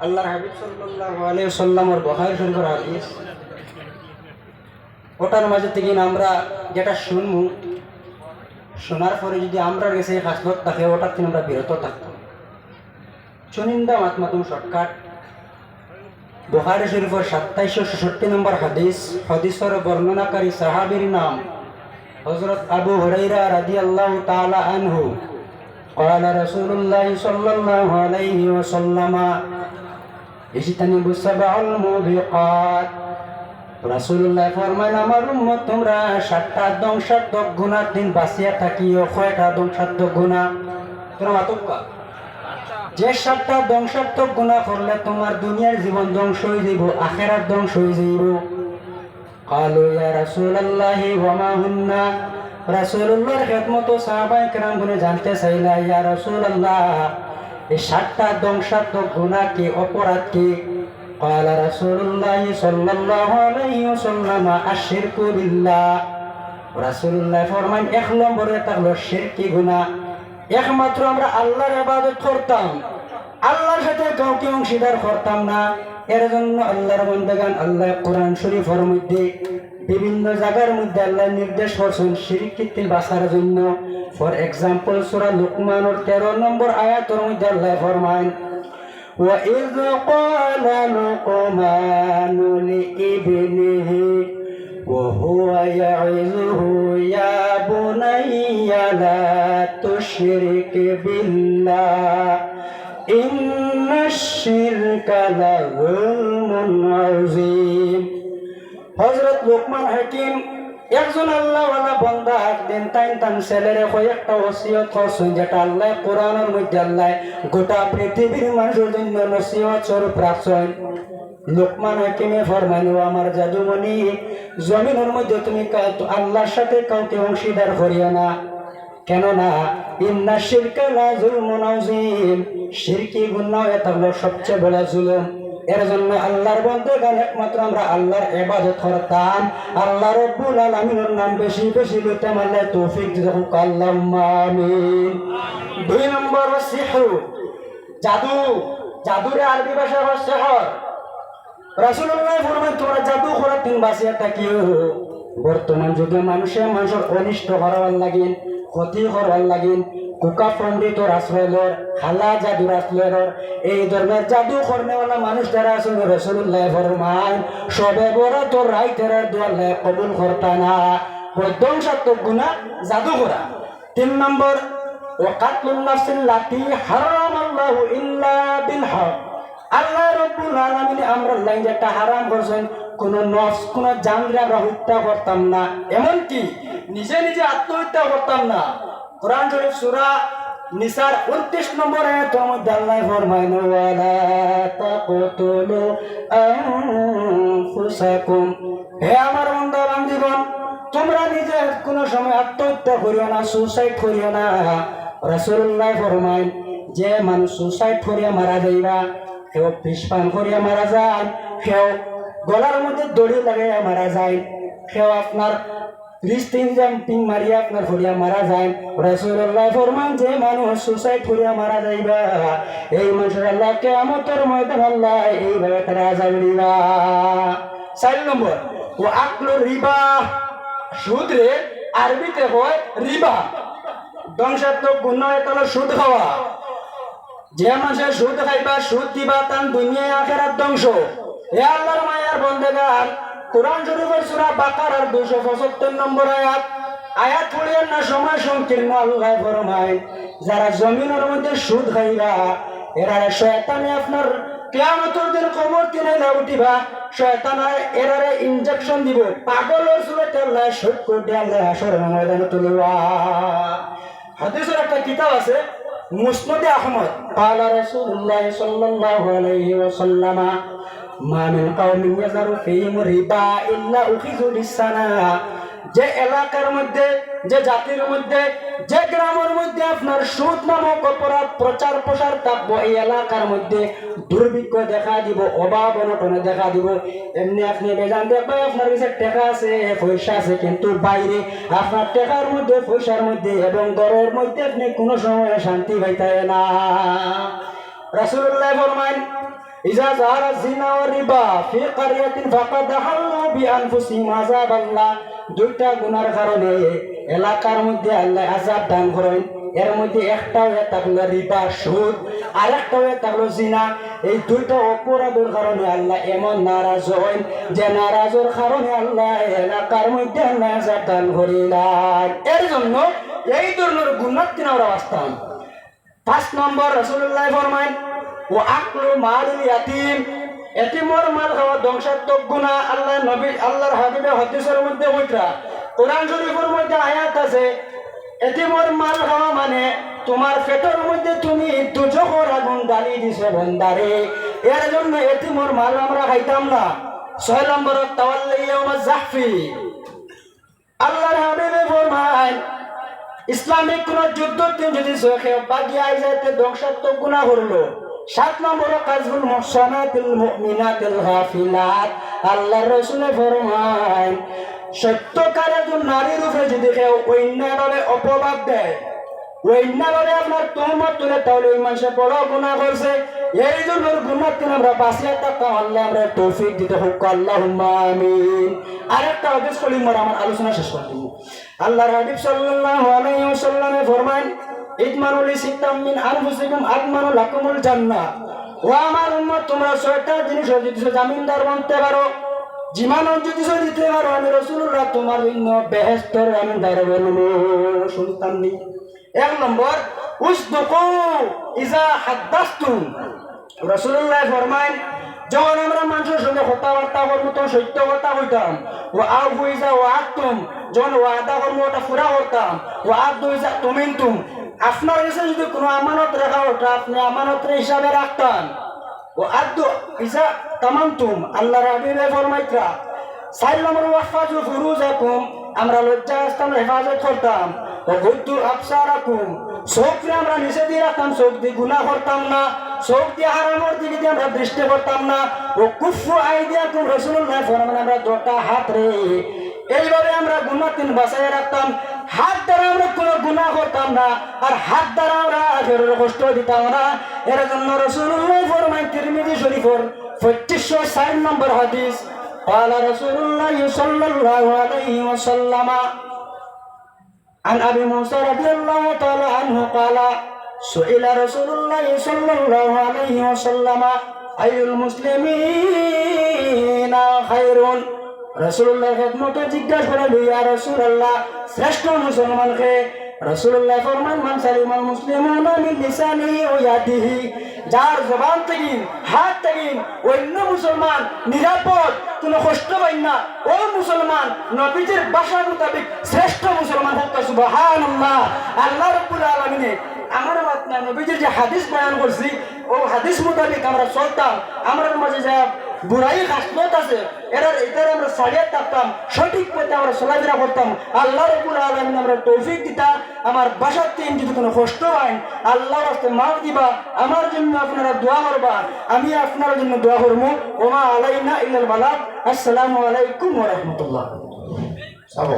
আল্লাহর হাবিব সাল্লাল্লাহু আলাইহি সাল্লামর বখারি শরীফের হাদিস ওটার মাঝে থেকে আমরা যেটা শুনবো শোনার পরে যদি আমরা গেছে হাসলত থাকে ওটার থেকে আমরা বিরত থাকতাম চুনিন্দা মাতমাতুম শর্টকাট বুহারি শরীফের সাতাইশশো ছেষট্টি নম্বর হাদিস হাদিসের বর্ণনাকারী সাহাবীর নাম হজরত আবু হরাইরা রাদিয়াল্লাহু তাআলা আনহু قال رسول الله صلى الله عليه وسلم اجتنبوا السبع الموبقات রাসূলুল্লাহ ফরমান আমার উম্মত তোমরা সাতটা ধ্বংসাত্মক গুণার দিন বাঁচিয়া থাকিও কয়টা ধ্বংসাত্মক গুণা তোমরা মাতক্কা যে সাতটা ধ্বংসাত্মক গুণা করলে তোমার দুনিয়ার জীবন ধ্বংস হয়ে যাইব আখেরার ধ্বংস হয়ে যাইব قالوا يا رسول الله وما هن রাসূলুল্লাহর খেদমত সাহাবায়ে কেরাম গুনে জানতে চাইলা ইয়া রাসূলুল্লাহ এই সাতটা ধ্বংসাত্মক গুনাহ কি অপরাধ কি قال رسول الله صلى الله عليه وسلم الشرك بالله রাসূলুল্লাহ ফরমান এক নম্বরে থাকলো শিরকি গুনাহ একমাত্র আমরা আল্লাহর ইবাদত করতাম আল্লাহর সাথে কাউকে অংশীদার করতাম না এর জন্য আল্লাহর বন্দেগান আল্লাহ কোরআন শরীফের মধ্যে বিভিন্ন জায়গার মধ্যে আল্লাহ নির্দেশ করছেন শিরিক কীর্তি বাঁচার জন্য ফর এক্সাম্পল সুরা লুকমানের তেরো নম্বর আয়াতের মধ্যে আল্লাহ ফরমান وإذ قال لقمان لابنه وهو يعظه يا بني لا تشرك بالله إن الشرك لظلم عظيم হজরত লোকমান হাকিম, একজন আল্লাহওয়ালা বন্দা একদিন তাইন তান ছেলেরে কয়েকটা ওসিয়ত করছেন যেটা আল্লাহ কোরআনের মধ্যে আল্লাহ গোটা পৃথিবীর মানুষের জন্য নসিহত স্বরূপ রাখছেন। লোকমান হাকিমে ফরমানি ও আমার জাদুমণি, জমিনের মধ্যে তুমি আল্লাহর সাথে কাউকে অংশীদার করিও না। কেননা ইন্না শিরকা লা যুলমুন আযীম, শিরকি গুনাহ এটা হলো সবচেয়ে বড় জুলুম। এর জন্য আল্লাহর বলতে গান একমাত্র আমরা আল্লাহর ইবাদত করতাম। আল্লাহ রব্বুল আলামিনের নাম বেশি বেশি লইতাম আল্লাহ তৌফিক হোক। আল্লাহুম্মা আমিন। দুই নম্বর সিহর জাদু। জাদুরে আরবি ভাষা হল সিহর রাসূলুল্লাহ ফরমান তোমরা জাদু করার তিন বাসিয়া থাকিও বর্তমান যুগে মানুষে মানুষের অনিষ্ট করার লাগিন ক্ষতি করার লাগিন কুকা পণ্ডিত রাসলের খালা জাদু রাসলের এই ধরনের জাদু করনেওয়ালা মানুষ যারা আছেন রসুল্লাহ ফরমান সবে বড় তোর রাই তেরা দোয়াল্লাহ কবুল করতা না। ধ্বংসাত্মক গুণা জাদু করা তিন নম্বর ওয়াকাতুল নাফসিল লাতি হারামাল্লাহু ইল্লা বিল হক। আল্লাহ রব্বুল আলামিন আমরা লাইন যেটা হারাম করছেন কোন নফস, কোন জানরে আমরা হত্যা করতাম না। এমনকি নিজে নিজে আত্মহত্যা করতাম না। কোরআন শরীফ সূরা নিসার 29 নম্বর মধ্যে আল্লাহ ফরমায় ওয়ালা তাকতুলু আনফুসাকুম। হে আমার বান্দা, বান্দীগণ, তোমরা নিজে কোনো সময় আত্মহত্যা করিও না সুসাইড করিও না। রাসূলুল্লাহ ফরমায়, যে মানুষ সুসাইড করিয়া মারা যাইবা কেউ পিস পান করিয়া মারা যায় কেউ গলার মধ্যে দড়ি লাগাইয়া মারা যায় কেউ আপনার রিস্তিন জাম্পিং মারিয়া আপনার করিয়া মারা যায়। রাসূলুল্লাহ ফরমান, যে মানুষ সুসাইড করিয়া মারা যাইবা, এই মানুষের আল্লাহ কিয়ামতের ময়দান আল্লাহ এইভাবে তারা আযাব দিবা। চার নম্বর, ও আকলু রিবা সুদ রে আরবিতে হয় রিবা। ধ্বংসাত্মক গুণ সুদ খাওয়া। যে মানুষের সুদ খাইবা, সুদ দিবা তান দুনিয়ায় আখেরাত ধ্বংস। হে আল্লাহর মায়ার বন্দেগার কোরআন শরীফের সূরা বাকারার 275 নম্বর আয়াত আয়াত পড়িয়ে না সময় সংকীর্ণ আল্লাহ ফরমায় যারা জমিনের মধ্যে সুদ খাইবা এরা শয়তানে আপনার কিয়ামতের দিন কবর কিনে উঠিবা শয়তান এরারে ইনজেকশন দিব পাগলের সুরতে আল্লাহ সুদ করে আল্লাহ হাসরের ময়দানে তুলবা হাদিসের একটা কিতাব আছে মুসনদে আহমদ قال رسول الله صلى الله عليه وسلم মা মিন কাউমিন ইয়াজারু ফিহিম রিবা ইল্লা উখিযু লিসানা যে এলাকার মধ্যে যে জাতির মধ্যে যে গ্রামের মধ্যে আপনার সুদ নামক অপরাধ প্রচার প্রসার থাকব এই এলাকার মধ্যে দুর্ভিক্ষ দেখা দিব অভাব অনটনে দেখা দিব এমনি আপনি বেজান দেখবেন আপনার কাছে টেকা আছে পয়সা আছে কিন্তু বাইরে আপনার টেকার মধ্যে পয়সার মধ্যে এবং ঘরের মধ্যে আপনি কোনো সময় শান্তি পাইতে না রাসুল্লাহ ফরমান إذا ظهر الزنا والربا في قرية فقد حلوا بأنفسهم عذاب الله দুইটা গুনার কারণে এলাকার মধ্যে আল্লাহ আজাব দান করেন এর মধ্যে একটা হয়ে থাকলো রিবা সুদ আর একটা হয়ে থাকলো জিনা এই দুইটা অপরাধের কারণে আল্লাহ এমন নারাজ হন যে নারাজের কারণে আল্লাহ এলাকার মধ্যে আল্লাহ আজাব দান করিলেন এর জন্য এই ধরনের গুণার তিন আমরা বাঁচতাম পাঁচ নম্বর রসুল্লাহ ফরমান ও আকলু মালিল ইয়াতিম। এতিমর মাল খাওয়া ধ্বংসাত্মক গুণা আল্লাহ নবী আল্লাহর হাবিবে হদিসের মধ্যে উঠরা কোরআন শরীফের মধ্যে আয়াত আছে এতিমর মাল খাওয়া মানে তোমার পেটের মধ্যে তুমি দুজকর আগুন ডালি দিছে বন্দারে। এর জন্য এতিমর মাল আমরা খাইতাম না। ছয় নম্বর তাওয়াল্লাইয়া জাহফি আল্লাহর হাবিবে ফরমান ইসলামিক কোন যুদ্ধ যদি চোখে বাগিয়ে যাইতে ধ্বংসাত্মক গুণা করল। সাত নম্বর কাজগুল মুহসানাতিল মুমিনাতিল গাফিলাত। আল্লাহর রাসূলে ফরমান সত্যকার একজন নারীর উপরে যদি কেউ অন্যায়ভাবে অপবাদ দেয়, অন্যায়ভাবে আপনার তোমত তুলে, তাহলে ওই মানুষের বড় গুণা করছে। এই জন্য গুণার তিনি আমরা বাঁচিয়ে থাকতাম। আল্লাহ আমরা তৌফিক দিতে হোক। আল্লাহ আমিন। আরেকটা হাদিস কলি মোর আমার আলোচনা শেষ করে দিব। আল্লাহর হাবিব সাল্লাল্লাহু আলাইহি ওয়াসাল্লামে ফরমান ইতমানুল সিত্তাম মিন আনফুসিকুম আতমানু লাকুমুল জান্নাহ। ও আমার উম্মত, তোমরা ছয়টা জিনিস যদি জামিনদার বনতে পারো জিমান যদি দিতে পারো। আমি রসুল্লাহ তোমার জন্য বেহেস্তর জামিনদার বলব শুনতাম নি। এক নম্বর, উসদুকু ইজা হাদ্দাস্তুম। রসুল্লাহ ফরমাইন, যখন আমরা মানুষের সঙ্গে কথাবার্তা করব তখন সত্য কথা হইতাম ও আউ হইজা ও আতুম যখন ওয়াদা করব, ওটা তুম আপনার কাছে যদি কোনো আমানত রাখা ওটা আপনি আমানতের হিসাবে রাখতাম। ও আদ ইজা তামান্তুম, আল্লাহ রাবিবে ফরমাইত্রা চার নম্বর ওয়াফাজু ফুরুজাকুম আমরা লজ্জা স্থান হেফাজত করতাম। ও গুদ্দু আফসারাকুম চোখকে আমরা নিচে দিয়ে রাখতাম চোখ দিয়ে গুণা করতাম না চোখ দিয়ে হারানোর দিকে দিয়ে আমরা দৃষ্টি করতাম না। ও কুফু আই দিয়া কুম রসুল্লাহ ফরমান আমরা দুটা হাত রে, এইভাবে আমরা গুণা তিন বাসায় রাখতাম। হাত দ্বারা আমরা কোনো গুণা করতাম না আর হাত দ্বারা আমরা আখেরের কষ্ট দিতাম না এর জন্য রসুল্লাহ ফরমান তিরমিজি শরীফর পঁচিশশো ষাট নম্বর হাদিস قال رسول الله صلى الله عليه وسلم عن ابي موسى رضي الله تعالى عنه قال سئل رسول الله صلى الله عليه وسلم اي المسلمين خير রসুল্লাহ খেদমতে জিজ্ঞাসা করে ইয়া রসুল্লাহ শ্রেষ্ঠ মুসলমানকে? রসুল্লাহ ফরমান, মান সালিমাল মুসলিমুনা মিন লিসানিহি ওয়া ইয়াদিহি। যার জবান থেকে, হাত থেকে অন্য মুসলমান নিরাপদ, কোনো কষ্ট পাই না। ও মুসলমান, নবীজির ভাষা মোতাবেক শ্রেষ্ঠ মুসলমান হোক সুবহানাল্লাহ। আল্লাহ রাব্বুল আলামিনে আমার মাতনা নবীজির যে হাদিস বয়ান করছি, ও হাদিস মোতাবেক আমরা চলতাম। আমার মাঝে যা বুড়াই হাসনত আছে। এরা এটার আমরা সারিয়ে থাকতাম, সঠিক পথে আমরা চলাফেরা করতাম। আল্লাহ রবুল আলমিন আমরা তৌফিক দিতা, আমার বাসার তিন যদি কোনো কষ্ট হয়, আল্লাহর হাতে মাফ দিবা, আমার জন্য আপনারা দোয়া করবা, আমি আপনার জন্য দোয়া করব ওমা আলাইনা ইল্লাল বালাক আসসালামু আলাইকুম ওয়া রাহমাতুল্লাহ। সব